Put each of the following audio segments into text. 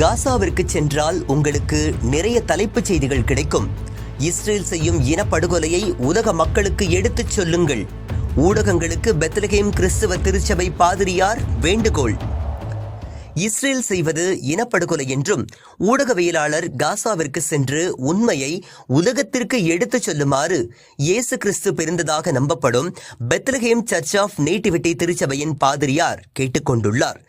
காசாவிற்கு சென்றால் உங்களுக்கு நிறைய தலைப்புச் செய்திகள் கிடைக்கும். இஸ்ரேல் செய்யும் இனப்படுகொலையை உலக மக்களுக்கு எடுத்துச் சொல்லுங்கள். ஊடகங்களுக்கு பெத்லகேம் கிறிஸ்தவ திருச்சபை பாதிரியார் வேண்டுகோள். இஸ்ரேல் செய்வது இனப்படுகொலை என்றும் ஊடகவியலாளர் காசாவிற்கு சென்று உண்மையை உலகத்திற்கு எடுத்துச் சொல்லுமாறு இயேசு கிறிஸ்து பிறந்ததாக நம்பப்படும் பெத்லஹேம் சர்ச் ஆஃப் நேட்டிவிட்டி திருச்சபையின் பாதிரியார் கேட்டுக்கொண்டுள்ளார்.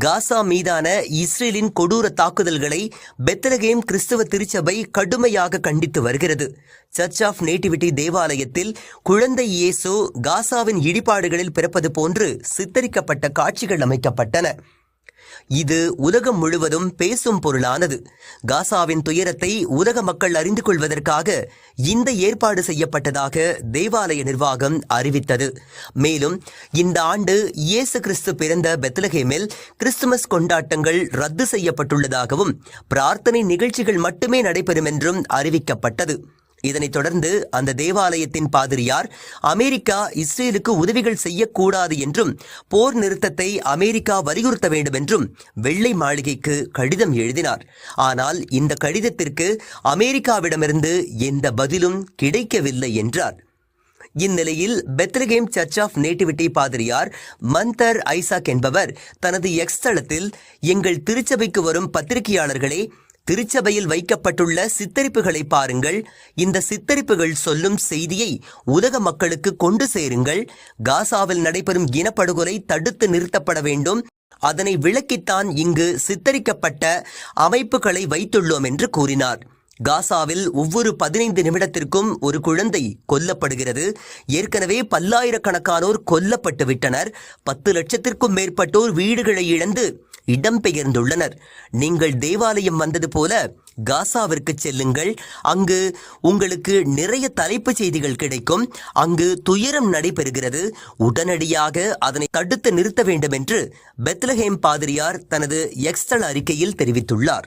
காசா மீதான இஸ்ரேலின் கொடூர தாக்குதல்களை பெத்லகேம் கிறிஸ்தவ திருச்சபை கடுமையாக கண்டித்து வருகிறது. சர்ச் ஆஃப் நேட்டிவிட்டி தேவாலயத்தில் குழந்தை இயேசு காசாவின் இடிபாடுகளில் பிறப்பது போன்று சித்தரிக்கப்பட்ட காட்சிகள் அமைக்கப்பட்டன. இது உலகம் முழுவதும் பேசும் பொருளானது. காசாவின் துயரத்தை உலக மக்கள் அறிந்து கொள்வதற்காக இந்த ஏற்பாடு செய்யப்பட்டதாக தேவாலய நிர்வாகம் அறிவித்தது. மேலும் இந்த ஆண்டு இயேசு கிறிஸ்து பிறந்த பெத்லஹேமில் கிறிஸ்துமஸ் கொண்டாட்டங்கள் ரத்து செய்யப்பட்டுள்ளதாகவும் பிரார்த்தனை நிகழ்ச்சிகள் மட்டுமே நடைபெறும் என்றும் அறிவிக்கப்பட்டது. இதனைத் தொடர்ந்து அந்த தேவாலயத்தின் பாதிரியார் அமெரிக்கா இஸ்ரேலுக்கு உதவிகள் செய்யக்கூடாது என்றும் போர் நிறுத்தத்தை அமெரிக்கா வலியுறுத்த வேண்டும் என்றும் வெள்ளை மாளிகைக்கு கடிதம் எழுதினார். ஆனால் இந்த கடிதத்திற்கு அமெரிக்காவிடமிருந்து எந்த பதிலும் கிடைக்கவில்லை என்றார். இந்நிலையில் பெத்லகேம் சர்ச் ஆஃப் நேட்டிவிட்டி பாதிரியார் மந்தர் ஐசாக் என்பவர் தனது எக்ஸ் தளத்தில் எங்கள் திருச்சபைக்கு வரும் பத்திரிகையாளர்களே திருச்சபையில் வைக்கப்பட்டுள்ள சித்தரிப்புகளை பாருங்கள். இந்த சித்தரிப்புகள் சொல்லும் செய்தியை உலக மக்களுக்கு கொண்டு சேருங்கள். காசாவில் நடைபெறும் இனப்படுகொலை தடுத்து நிறுத்தப்பட வேண்டும். அதனை விளக்கித்தான் இங்கு சித்தரிக்கப்பட்ட அமைப்புகளை வைத்துள்ளோம் என்று கூறினார். காசாவில் ஒவ்வொரு பதினைந்து நிமிடத்திற்கும் ஒரு குழந்தை கொல்லப்படுகிறது. ஏற்கனவே பல்லாயிரக்கணக்கானோர் கொல்லப்பட்டு விட்டனர். பத்து லட்சத்திற்கும் மேற்பட்டோர் வீடுகளை இழந்து இடம்பெயர்ந்துள்ளனர். நீங்கள் தேவாலயம் வந்தது போல காசாவிற்கு செல்லுங்கள். அங்கு உங்களுக்கு நிறைய தலைப்புச் செய்திகள் கிடைக்கும். அங்கு துயரம் நடைபெறுகிறது. உடனடியாக அதனை தடுத்து நிறுத்த வேண்டும் என்று பெத்லஹேம் பாதிரியார் தனது எக்ஸ்தல அறிக்கையில் தெரிவித்துள்ளார்.